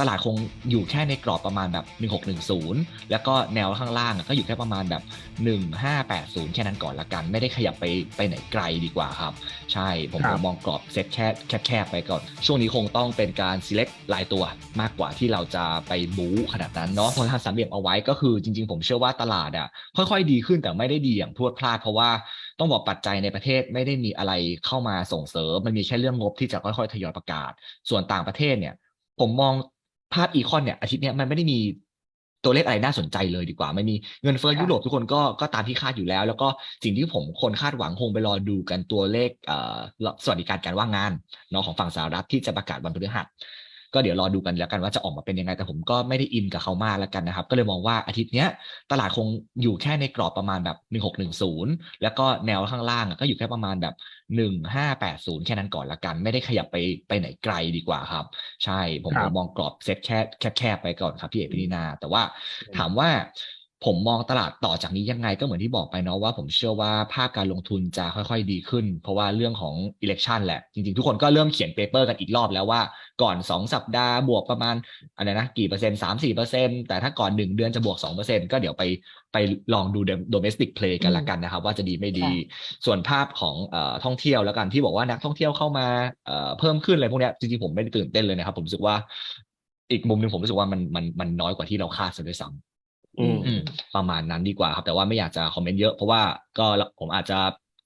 ตลาดคงอยู่แค่ในกรอบประมาณแบบ 1610 แล้วก็แนวข้างล่างก็อยู่แค่ประมาณแบบ 1580 แค่นั้นก่อนละกัน ไม่ได้ขยับไปไปไหนไกลดีกว่าครับ ใช่ผมมองกรอบเซตแค่แคบๆไปก่อน ช่วงนี้คงต้องเป็นการ select รายตัวมากกว่าที่เราจะไปบู๊ขนาดนั้นเนาะพอทำสามเหลี่ยมเอาไว้ก็คือจริง ๆ ผมเชื่อว่าตลาดอะค่อยๆ ดีขึ้นแต่ไม่ได้ดีอย่างพรวดพลาดเพราะว่าต้องบอกปัจจัยในประเทศไม่ได้มีอะไรเข้ามาส่งเสริม มันมีแค่เรื่องงบที่จะค่อยๆทยอยประกาศ ส่วนต่างประเทศเนี่ย ผมมอง ภาพอีคอนเนี่ยอาทิตย์เนี้ยมันไม่ได้มีตัวเลขอะไรน่าสนใจเลยดีกว่า ไม่มีเงินเฟ้อค่ะยุโรปทุกคนก็ก็ตามที่คาดอยู่แล้ว แล้วก็สิ่งที่ผมคนคาดหวังคงไปรอดูกันตัวเลขเอ่อสวัสดิการการว่างงานเนาะของฝั่งสหรัฐที่จะประกาศวันพฤหัส ก็เดี๋ยวรอดูกันแล้วกันว่าจะออกมาเป็นยังไง แต่ผมก็ไม่ได้อินกับเขามากแล้วกันนะครับ ก็เลยมองว่าอาทิตย์เนี้ยตลาดคงอยู่แค่ในกรอบประมาณแบบ 1610 แล้วก็แนวข้างล่างอะก็อยู่แค่ประมาณแบบ 1580 แค่นั้นก่อนละกัน ไม่ได้ขยับไปไปไหนไกลดีกว่าครับ ใช่ผมครัผบมมองกรอบเซตแค่แคบๆไปก่อนครับพี่เอกพี่นีนา แต่ว่าถามว่า ผมมองตลาดต่อจากนี้ยังไงก็เหมือนที่บอกไปเนาะว่าผมเชื่อว่าภาพการลงทุนจะค่อยๆดีขึ้น เพราะว่าเรื่องของ election แหละ จริงๆ ทุกคนก็เริ่มเขียนเปเปอร์กันอีกรอบแล้วว่าก่อน 2 สัปดาห์บวกประมาณอะไรนะกี่เปอร์เซ็นต์สามสี่เปอร์เซ็นต์แต่ถ้าก่อน 1 เดือนจะบวก 2 เปอร์เซ็นต์ก็เดี๋ยวไปไปลองดู domestic play กันละกันนะครับ ว่าจะดีไม่ดี ส่วนภาพของเอ่อท่องเที่ยวแล้วกันที่บอกว่านักท่องเที่ยวเข้ามาเอ่อเพิ่มขึ้นอะไรพวกเนี้ยจริงๆผมไม่ได้ตื่นเต้นเลยนะครับผมรู้สึกว่าอีกมุมหนึ่งผมรู้สึกว่ามันมันมันน้อยกว่าที่เราคาดซะด้วยซ้ำอืมอืม ประมาณนั้นดีกว่าครับ แต่ว่าไม่อยากจะคอมเมนต์เยอะเพราะว่าก็ผมอาจจะ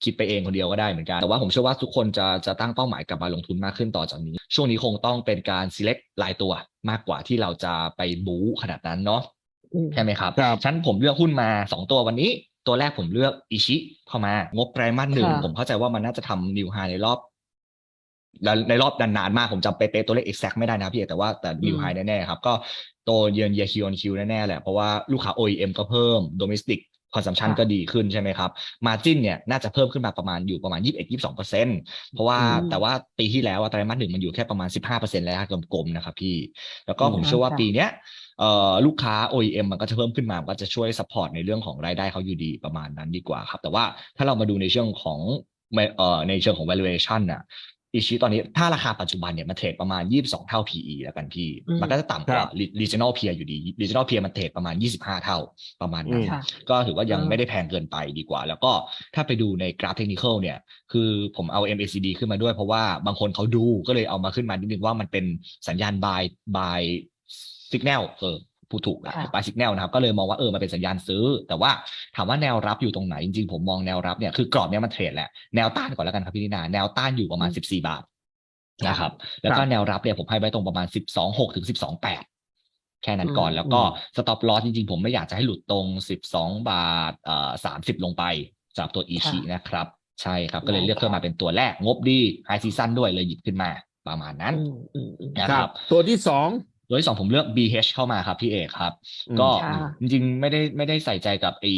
คิดไปเองคนเดียวก็ได้เหมือนกัน แต่ว่าผมเชื่อว่าทุกคนจะจะตั้งเป้าหมายกลับมาลงทุนมากขึ้นต่อจากนี้ ช่วงนี้คงต้องเป็นการ select รายตัวมากกว่าที่เราจะไปบู๊ขนาดนั้นเนาะอืมใช่ไหมครับครับฉันผมเลือกหุ้นมา 2 ตัววันนี้ ตัวแรกผมเลือกอิชิเข้ามางบไตรมาสหนึ่งค่ะผมเข้าใจว่ามันน่าจะทำนิวไฮในรอบแล้ว ในรอบนานๆมากผมจำเป๊ะๆตัวเลข exact ไม่ได้นะพี่เอกแต่ว่าแต่นิวไฮแน่ๆครับก็โตเยือนเยียคิวอนคิวแน่ๆแหละเพราะว่าลูกค้า OEM ก็เพิ่ม domestic consumption ค่ะก็ดีขึ้นใช่ไหมครับ margin เนี่ยน่าจะเพิ่มขึ้นมาประมาณอยู่ประมาณ 21-22เปอร์เซ็นต์เพราะว่าอืมแต่ว่าปีที่แล้วอะไตรมาสหนึ่งมันอยู่แค่ประมาณ 15เปอร์เซ็นต์แล้วกลมๆนะครับพี่ แล้วก็ผมอืมเชื่อว่าค่ะปีเนี้ยเอ่อลูกค้า OEM มันก็จะเพิ่มขึ้นมามันก็จะช่วย support ในเรื่องของรายได้เขาอยู่ดีประมาณนั้นดีกว่าครับ แต่ว่าถ้าเรามาดูในเชิงของไม่เอ่อในเชิงของ valuation น่ะ อิชิตอนนี้ถ้าราคาปัจจุบันเนี่ยมันเทรดประมาณ 22 เท่า PE แล้วกันพี่อืมมันก็จะต่ำกว่าครับ regional peer อยู่ดี regional peer มันเทรดประมาณ 25 เท่าประมาณนั้นอืมค่ะก็ถือว่ายังอืมไม่ได้แพงเกินไปดีกว่า แล้วก็ถ้าไปดูในกราฟเทคนิคเนี่ย คือผมเอา MACD ขึ้นมาด้วยเพราะว่าบางคนเขาดูก็เลยเอามาขึ้นมานิดนึงว่ามันเป็นสัญญาณ buy buy signal เออ พูดถูกนะค่ะ buy signal นะครับก็เลยมองว่าเออมันเป็นสัญญาณซื้อ แต่ว่าถามว่าแนวรับอยู่ตรงไหนจริงๆผมมองแนวรับเนี่ยคือกรอบเนี้ยมันเทรดแหละแนวต้านก่อนแล้วกันครับพี่นินาแนวต้านอยู่ประมาณ 14 บาทนะครับ แล้วก็แนวรับเนี่ยผมให้ไว้ตรงประมาณ 12.6ถึง12.8แค่นั้นก่อนอืมแล้วก็ sstop loss จริงๆ ผมไม่อยากจะให้หลุดตรง 12 บาทเอ่อ30 ลงไปสำหรับตัวอีชีนะครับ ใช่ครับ ก็เลยเลือกขึ้นมาเป็นตัวแรก งบดีไฮซีซันด้วยเลยหยิบขึ้นมาประมาณนั้นอืมอืมอืมนะครับ ตัวที่สอง ตัวที่สองผมเลือก BH เข้ามาครับพี่เอกครับอืมก็ค่ะจริงๆไม่ได้ไม่ได้ใส่ใจกับไอ้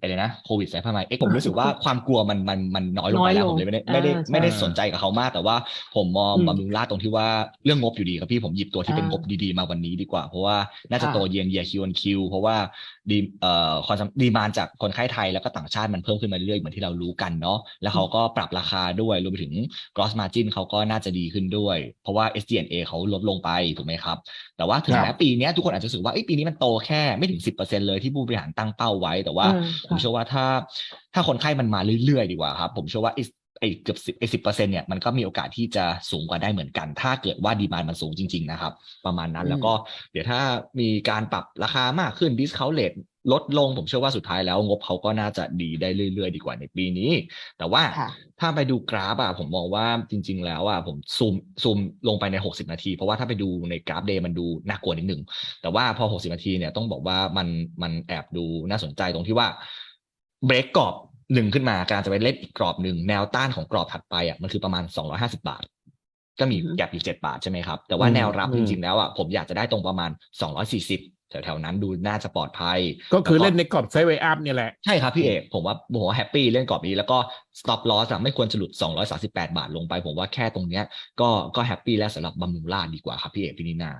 อะไรนะโควิดสายพันธุ์ใหม่เอ๊ะผมรู้สึกว่าความกลัวมันมันมันน้อยลงไปแล้วน้อยลงผมเลยไม่ได้ไม่ได้อ่าใช่ไม่ได้สนใจกับเขามากแต่ว่า ผมมองอืมบำรุงราชตรงที่ว่าเรื่องงบอยู่ดีครับพี่ผมหยิบตัวที่เป็นอ่างบดีๆมาวันนี้ดีกว่า เพราะว่าน่าจะค่ะโตเยียนเยียคิวอนคิวเพราะว่าดีเอ่อความดีมานจากคนไข้ไทยแล้วก็ต่างชาติมันเพิ่มขึ้นมาเรื่อยๆเหมือนที่เรารู้กันเนาะแล้วเขาก็ปรับราคาด้วยรวมไปถึง gross margin เขาก็น่าจะดีขึ้นด้วย เพราะว่า SG&A เขาลดลงไปถูกไหมครับ แต่ว่าถึงครับแม้ปีเนี้ยทุกคนอาจจะรู้สึกว่าเอ้ยปีนี้มันโตแค่ไม่ถึง 10%เลยที่ผู้บริหารตั้งเป้าไว้แต่ว่าอืมผมค่ะเชื่อว่าถ้าถ้าคนไข้มันมาเรื่อยๆดีกว่าครับ ผมเชื่อว่าไอ้ไอ้เกือบสิบไอ้สิบเปอร์เซ็นต์เนี่ยมันก็มีโอกาสที่จะสูงกว่าได้เหมือนกัน ถ้าเกิดว่าดีมานมันสูงจริง ๆ นะครับ ประมาณนั้นอืมแล้วก็เดี๋ยวถ้ามีการปรับราคามากขึ้น discount rate ลดลงผมเชื่อว่าสุดท้ายแล้วงบเขาก็น่าจะดีได้เรื่อยๆ ดีกว่าในปีนี้ แต่ว่าค่ะถ้าไปดูกราฟอะผมมองว่าจริง ๆ แล้วอะผมซูมซูมลงไปใน 60 นาที เพราะว่าถ้าไปดูในกราฟเดย์มันดูน่ากลัวนิดหนึ่งแต่ว่าพอ 60 นาทีเนี่ยต้องบอกว่ามันมันแอบดูน่าสนใจตรงที่ว่า เบรกกรอบหนึ่งขึ้นมาการจะไปเล่นอีกกรอบหนึ่งแนวต้านของกรอบถัดไปอะมันคือประมาณ250บาท ก็มีอือฮึแกลบอยู่7บาทใช่ไหมครับ แต่ว่าอืมแนวรับอืจมริงๆแล้วอะผมอยากจะได้ตรงประมาณ240แถวๆนั้นดูน่าจะปลอดภัย ก็คือแวเล่นในกรอบไซด์เวย์อัพเนี่ยแหละ ใช่ครับพี่เอก ผมว่าผมว่าแฮปปี้เล่นกรอบนี้แล้วก็ stop loss อะไม่ควรจะหลุด 238 บาทลงไป ผมว่าแค่ตรงเนี้ยก็ก็แฮปปี้แล้วสำหรับบำรุงราชดีกว่าครับพี่เอกพี่นินา